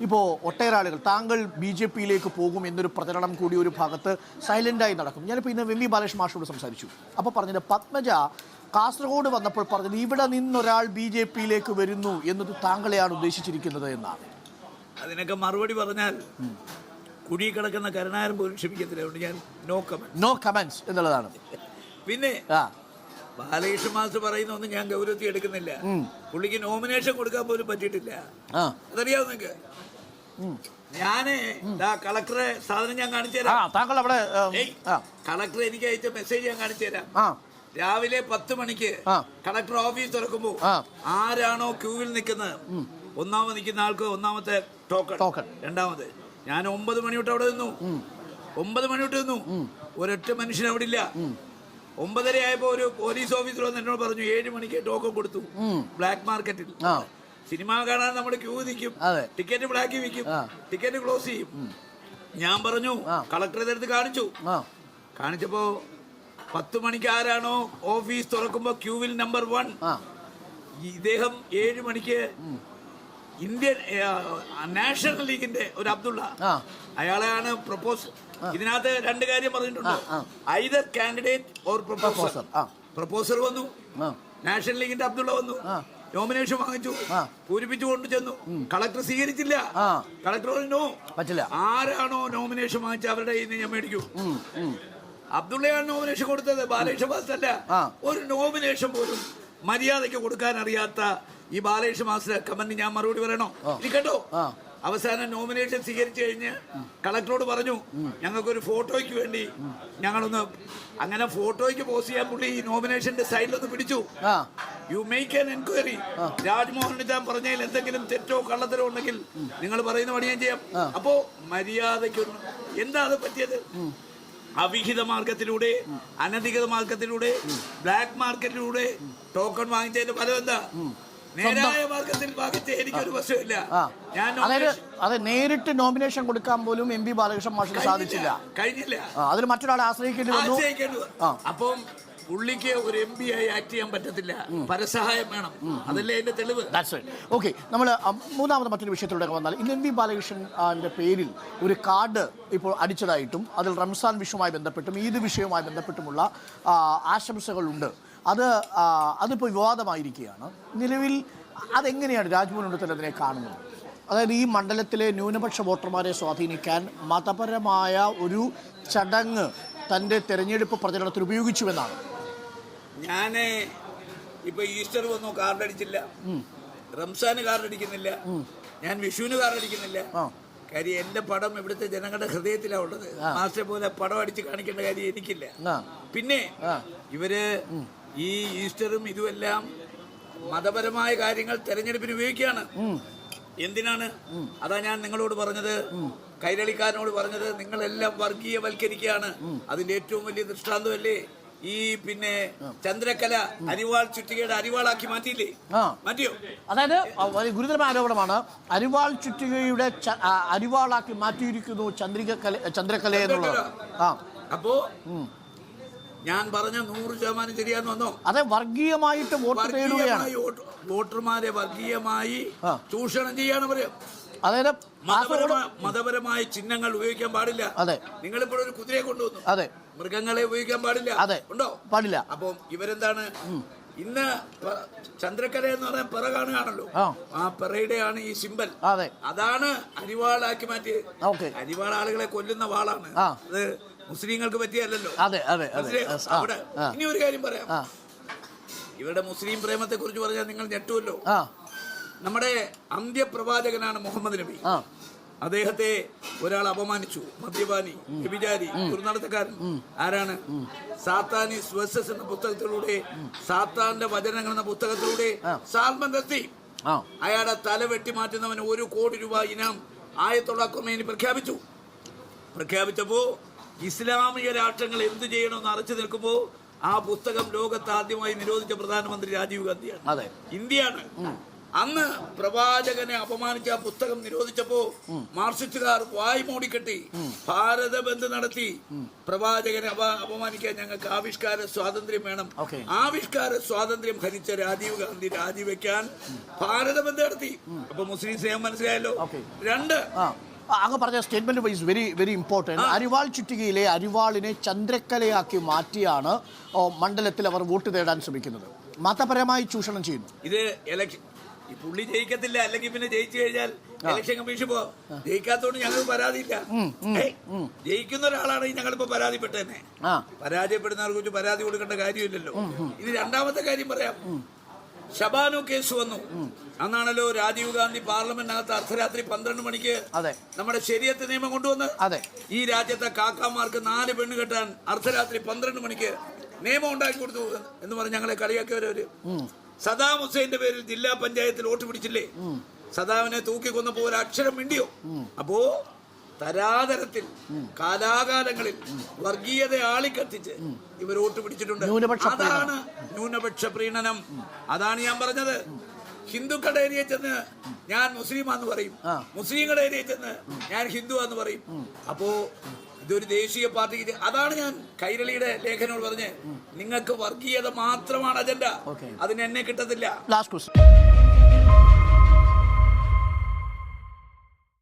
ഇപ്പോൾ ഒട്ടേറെ ആളുകൾ താങ്കൾ ബി ജെ പിയിലേക്ക് പോകും എന്നൊരു പ്രചരണം കൂടി ഒരു ഭാഗത്ത് സൈലന്റായി നടക്കും. ഞാനിപ്പോൾ ഇന്ന് വെമ്മി ബാലേഷ് മാഷോട് സംസാരിച്ചു. അപ്പോൾ പറഞ്ഞത് പത്മജ കാസർഗോഡ് വന്നപ്പോൾ പറഞ്ഞത് ഇവിടെ നിന്നൊരാൾ ബി ജെ പിയിലേക്ക് വരുന്നു എന്നത് താങ്കളെയാണ് ഉദ്ദേശിച്ചിരിക്കുന്നത് എന്നാണ്. അതിനൊക്കെ മറുപടി പറഞ്ഞാൽ കുഴി കിടക്കുന്ന കരുണാരം പോലും ക്ഷമിക്കത്തില്ല. അതുകൊണ്ട് ഞാൻ നോ കമന്റ് നോ കമന്റ്സ് എന്നുള്ളതാണ്. പിന്നെ ആ. ബാലകൃഷ്ണ മാസ് പറയുന്ന ഒന്നും ഞാൻ ഗൗരവത്തിൽ എടുക്കുന്നില്ല. പുള്ളിക്ക് നോമിനേഷൻ കൊടുക്കാൻ പോലും പറ്റിയിട്ടില്ല. ആ. അതറിയാവോ നിങ്ങക്ക്? ഞാൻ കളക്ടറെ സാധനം ഞാൻ കാണിച്ചു തരാം. താങ്കൾ അവിടെ കളക്ടർ എനിക്ക് അയച്ച മെസ്സേജ് ഞാൻ കാണിച്ചു തരാം. രാവിലെ പത്ത് മണിക്ക് കളക്ടർ ഓഫീസ് തുറക്കുമ്പോ. ആരാണോ ക്യൂവിൽ നിൽക്കുന്നത്? ഒന്നാമത് നിൽക്കുന്ന ആൾക്ക് ഒന്നാമത്തെ ടോക്കൺ. ടോക്കൺ. രണ്ടാമത് ഞാൻ ഒമ്പത് മണി തൊട്ട് അവിടെ നിന്നു. ഒമ്പത് മണി തൊട്ട് നിന്നു. ഒരൊറ്റ മനുഷ്യൻ അവിടെ ഇല്ല. ഒമ്പതര ആയപ്പോ ഒരു പോലീസ് ഓഫീസർ വന്ന് എന്നോട് പറഞ്ഞു ഏഴ് മണിക്ക് ടോക്കൺ കൊടുത്തു. ബ്ലാക്ക് മാർക്കറ്റിൽ. സിനിമ കാണാൻ നമ്മൾ ക്യൂ നിൽക്കും ടിക്കറ്റ് ബ്ലാക്കിൽ വിൽക്കും ടിക്കറ്റ് ക്ലോസ് ചെയ്യും. ഞാൻ പറഞ്ഞു കളക്ടറെ ഇതെടുത്ത് കാണിച്ചു. കാണിച്ചപ്പോ പത്ത് മണിക്ക് ആരാണോ ഓഫീസ് തുറക്കുമ്പോ ക്യൂവിൽ നമ്പർ വൺ ഇദ്ദേഹം ഏഴ് മണിക്ക് ഇന്ത്യൻ നാഷണൽ ലീഗിന്റെ ഒരു അബ്ദുള്ള. അയാളെയാണ് പ്രപ്പോസ് ഇതിനകത്ത് രണ്ട് കാര്യം പറഞ്ഞിട്ടുണ്ട്. Either candidate or proposer proposer വന്നു. നാഷണൽ ലീഗിന്റെ അബ്ദുള്ള വന്നു. നോമിനേഷൻ വാങ്ങിച്ചു. പൂരിപ്പിച്ചു കൊണ്ടു ചെന്നു. കളക്ടർ സ്വീകരിച്ചില്ല. കളക്ടർ പറഞ്ഞു പറ്റില്ല. ആരാണോ നോമിനേഷൻ വാങ്ങിച്ച അവരുടെ കയ്യിൽ നിന്ന് ഞാൻ മേടിക്കൂ. അബ്ദുള്ളയാണ് നോമിനേഷൻ കൊടുത്തത്. ബാലകൃഷ്ണ മാസ്റ്റർ അല്ല. ഒരു നോമിനേഷൻ പോലും മര്യാദയ്ക്ക് കൊടുക്കാൻ അറിയാത്ത ഈ ബാലകൃഷ്ണ മാസ്റ്റർ കമന്റ് ഞാൻ മറുപടി പറയണോ? ഇരിക്കട്ടോ. അവസാനം നോമിനേഷൻ സ്വീകരിച്ചു കഴിഞ്ഞ് കളക്ടറോട് പറഞ്ഞു ഞങ്ങൾക്കൊരു ഫോട്ടോയ്ക്ക് വേണ്ടി ഞങ്ങളൊന്ന് അങ്ങനെ ഫോട്ടോയ്ക്ക് പോസ്റ്റ് ചെയ്യാൻ പുള്ളി ഈ നോമിനേഷന്റെ സൈഡിലൊന്ന് പിടിച്ചു. You make an enquiry Rajmohan ഞാൻ പറഞ്ഞതിൽ എന്തെങ്കിലും തെറ്റോ കള്ളത്തരോ ഉണ്ടെങ്കിൽ നിങ്ങൾ പറയുന്ന പണി ഞാൻ ചെയ്യാം. അപ്പോ മര്യാദയ്ക്ക് എന്താ അത് പറ്റിയത്? അവിഹിത മാർഗത്തിലൂടെ അനധികൃത മാർഗത്തിലൂടെ ബ്ലാക്ക് മാർക്കറ്റിലൂടെ ടോക്കൺ വാങ്ങിച്ചതിന്റെ ഫലം എന്താ? നേരായ മാർഗത്തിൽ ഭാഗത്തെ എനിക്കൊരു ഞാൻ അതായത് അത് നേരിട്ട് നോമിനേഷൻ കൊടുക്കാൻ പോലും എം പി ബാലകൃഷ്ണൻ മാഷിന് സാധിച്ചില്ല. കഴിഞ്ഞില്ല. അതിൽ അതിന് മറ്റൊരാളെ ആശ്രയിക്കേണ്ടി വന്നു. അപ്പം പുള്ളിക്ക് ഒരു എം പി ആയി ആക്ട് ചെയ്യാൻ പറ്റത്തില്ല. പരസഹായം വേണം. അതല്ലേ അതിന്റെ തെളിവ്? ഓക്കെ നമ്മൾ മൂന്നാമത് മറ്റൊരു വിഷയത്തിലൂടെ വന്നാൽ ഇന്ന് എം പി ബാലകൃഷ്ണന്റെ പേരിൽ ഒരു കാർഡ് ഇപ്പോൾ അടിച്ചതായിട്ടും അതിൽ റംസാൻ വിഷയവുമായി ബന്ധപ്പെട്ടും ഈദ് വിഷയവുമായി ബന്ധപ്പെട്ടുമുള്ള ആശംസകളുണ്ട്. അത് അതിപ്പോൾ വിവാദമായിരിക്കുകയാണ്. നിലവിൽ അതെങ്ങനെയാണ് രാജ്മോഹൻ ഉണ്ടത്തിൽ അതിനെ കാണുന്നത്? അതായത് ഈ മണ്ഡലത്തിലെ ന്യൂനപക്ഷ വോട്ടർമാരെ സ്വാധീനിക്കാൻ മതപരമായ ഒരു ചടങ്ങ് തന്റെ തെരഞ്ഞെടുപ്പ് പ്രചരണത്തിൽ ഉപയോഗിച്ചുവെന്നാണ്. ഞാൻ ഇപ്പൊ ഈസ്റ്റർ വന്നു കാർഡ് അടിച്ചില്ല റംസാന് കാർഡ് അടിക്കുന്നില്ല ഞാൻ വിഷുവിന് കാർഡ് അടിക്കുന്നില്ല ആ. കാര്യം എന്റെ പടം ഇവിടുത്തെ ജനങ്ങളുടെ ഹൃദയത്തിലാണ് ഉള്ളത്. മാസ്റ്റർ പോലെ പടം അടിച്ച് കാണിക്കേണ്ട കാര്യം എനിക്കില്ല. പിന്നെ ഇവർ ഈ ഈസ്റ്ററും ഇതുമെല്ലാം മതപരമായ കാര്യങ്ങൾ തെരഞ്ഞെടുപ്പിന് ഉപയോഗിക്കുകയാണ്. എന്തിനാണ്? അതാ ഞാൻ നിങ്ങളോട് പറഞ്ഞത്. കൈരളിക്കാരനോട് പറഞ്ഞത്. നിങ്ങളെല്ലാം വർഗീയവൽക്കരിക്കുകയാണ്. അതിന്റെ ഏറ്റവും വലിയ ദൃഷ്ടാന്തമല്ലേ? ഈ പിന്നെ ചന്ദ്രക്കല അരിവാൾ ചുറ്റികയുടെ അരിവാളാക്കി മാറ്റിയില്ലേ. മാറ്റിയോ? അതായത് വലിയ ഗുരുതരമായ ആരോപണമാണ്. അരിവാൾ ചുറ്റികയുടെ അരിവാളാക്കി മാറ്റിയിരിക്കുന്നു ചന്ദ്രിക ചന്ദ്രക്കല എന്നുള്ളത് അപ്പോ ഞാൻ പറഞ്ഞ നൂറ് ശതമാനം ശരിയാന്ന് വന്നോ? അതെ വർഗീയമായിട്ട് വോട്ട് തേടുകയാണ്. വോട്ടർമാരെ വർഗീയമായി ചൂഷണം ചെയ്യാണ് പറയാം അതായത് മതപരമായ ചിഹ്നങ്ങൾ ഉപയോഗിക്കാൻ പാടില്ല. അതെ. നിങ്ങൾ ഇപ്പോൾ ഒരു കുതിരയെ കൊണ്ടുവന്നു. അതെ. മൃഗങ്ങളെ ഉപയോഗിക്കാൻ പാടില്ല. അതെ. ഉണ്ടോ? പാടില്ല. അപ്പം ഇവരെന്താണ്? ഇന്ന് ചന്ദ്രക്കര എന്ന് പറയാൻ പിറ കാണുകയാണല്ലോ. ആ. പിറയുടെ പിറയുടെയാണ് ഈ സിമ്പൽ. അതെ. അതാണ് അരിവാളാക്കി മാറ്റിയത്. അരിവാൾ ആളുകളെ കൊല്ലുന്ന വാളാണ്. അത് മുസ്ലിങ്ങൾക്ക് പറ്റിയല്ലോ അതെ അതെ അവിടെ ഇനി ഒരു കാര്യം പറയാം. ഇവിടെ ഇവരുടെ മുസ്ലിം പ്രേമത്തെ കുറിച്ച് പറഞ്ഞാൽ നിങ്ങൾ ഞെട്ടുമല്ലോ നമ്മുടെ അന്ത്യപ്രവാചകനാണ് മുഹമ്മദ് നബി. അദ്ദേഹത്തെ ഒരാൾ അപമാനിച്ചു. മദ്യപാനി വ്യഭിചാരി ദുർനടത്തക്കാരൻ ആരാണ്? സാത്താനി സ്വസസ് എന്ന പുസ്തകത്തിലൂടെ സാത്താന്റെ വചനങ്ങൾ എന്ന പുസ്തകത്തിലൂടെ സാൽമൻ അയാളെ തല വെട്ടി മാറ്റുന്നവന് ഒരു കോടി രൂപ ഇനം ആയത്തുള്ള കൊമേനി പ്രഖ്യാപിച്ചു. പ്രഖ്യാപിച്ചപ്പോ ഇസ്ലാമിക രാഷ്ട്രങ്ങൾ എന്ത് ചെയ്യണമെന്ന് അറച്ചു നിൽക്കുമ്പോൾ ആ പുസ്തകം ലോകത്ത് ആദ്യമായി നിരോധിച്ച പ്രധാനമന്ത്രി രാജീവ് ഗാന്ധിയാണ്. അതെ. ഇന്ത്യയാണ്. അന്ന് പ്രവാചകനെ അപമാനിച്ച ആ പുസ്തകം നിരോധിച്ചപ്പോ മാർക്സിസ്റ്റുകാർ വായ് മൂടിക്കെട്ടി. ഭാരത ബന്ദ് നടത്തി. പ്രവാചകനെ അപ- അപമാനിക്കാൻ ഞങ്ങൾക്ക് ആവിഷ്കാര സ്വാതന്ത്ര്യം വേണം. ആവിഷ്കാര സ്വാതന്ത്ര്യം ഭരിച്ച രാജീവ് ഗാന്ധി രാജിവെക്കാൻ ഭാരത ബന്ദ് നടത്തി. അപ്പൊ മുസ്ലിം സ്നേഹം മനസ്സിലായല്ലോ? രണ്ട്. അങ്ങ് പറഞ്ഞ statement wise very very important അരിവാൾ ചുറ്റികയിലെ അരിവാളിനെ ചന്ദ്രക്കലയാക്കി മാറ്റിയാണ് മണ്ഡലത്തിൽ അവർ വോട്ട് തേടാൻ ശ്രമിക്കുന്നത്. മതപരമായി ചൂഷണം ചെയ്യുന്നു. ഇത് ഇലക്ഷൻ പുള്ളി ജയിക്കത്തില്ല അല്ലെങ്കിൽ പിന്നെ ജയിച്ചു കഴിഞ്ഞാൽ ഇലക്ഷൻ കമ്മീഷൻ പോ ജയിക്കാത്തോണ്ട് ഞങ്ങൾ പരാതിയില്ല. ജയിക്കുന്ന ഒരാളാണെങ്കിൽ ഞങ്ങളിപ്പോ പരാതിപ്പെട്ടെന്നെ പരാജയപ്പെടുന്നവർക്ക് കുറിച്ച് പരാതി കൊടുക്കേണ്ട കാര്യമില്ലല്ലോ. ഇത് രണ്ടാമത്തെ കാര്യം പറയാം. ഷബാനു കേസ് വന്നു. അന്നാണല്ലോ രാജീവ് ഗാന്ധി പാർലമെന്റിനകത്ത് അർദ്ധരാത്രി പന്ത്രണ്ട് മണിക്ക് അതെ. നമ്മുടെ ശരിയത്ത് നിയമം കൊണ്ടുവന്ന് അതെ. ഈ രാജ്യത്തെ കാക്കാമാർക്ക് നാല് പെണ്ണ് കെട്ടാൻ അർദ്ധരാത്രി പന്ത്രണ്ട് മണിക്ക് നിയമം ഉണ്ടാക്കി കൊടുത്തു എന്ന് പറഞ്ഞ് ഞങ്ങളെ കളിയാക്കിയവരവര്. സദാം ഹുസൈന്റെ പേരിൽ ജില്ലാ പഞ്ചായത്തിൽ വോട്ട് പിടിച്ചില്ലേ? സദാമിനെ തൂക്കി കൊന്നപ്പോ ഒരു അക്ഷരം മിണ്ടിയോ? അപ്പോ തരാതരത്തിൽ കാലാകാലങ്ങളിൽ വർഗീയത ആളിക്കത്തിച്ച് ഇവർ വോട്ട് പിടിച്ചിട്ടുണ്ട്. അതാണ് ന്യൂനപക്ഷ പ്രീണനം. അതാണ് ഞാൻ പറഞ്ഞത്. ഹിന്ദുക്കളുടെ ഏരിയയിൽ ചെന്ന് ഞാൻ മുസ്ലിമാന്ന് പറയും. മുസ്ലിങ്ങളുടെ ഏരിയയിൽ ചെന്ന് ഞാൻ ഹിന്ദു എന്ന് പറയും. അപ്പോ ഇതൊരു ദേശീയ പാർട്ടിക്ക് അതാണ് ഞാൻ കൈരളിയുടെ ലേഖനോട് പറഞ്ഞ് നിങ്ങൾക്ക് വർഗീയത മാത്രമാണ് അജണ്ട. അതിന് എന്നെ കിട്ടത്തില്ല. Last question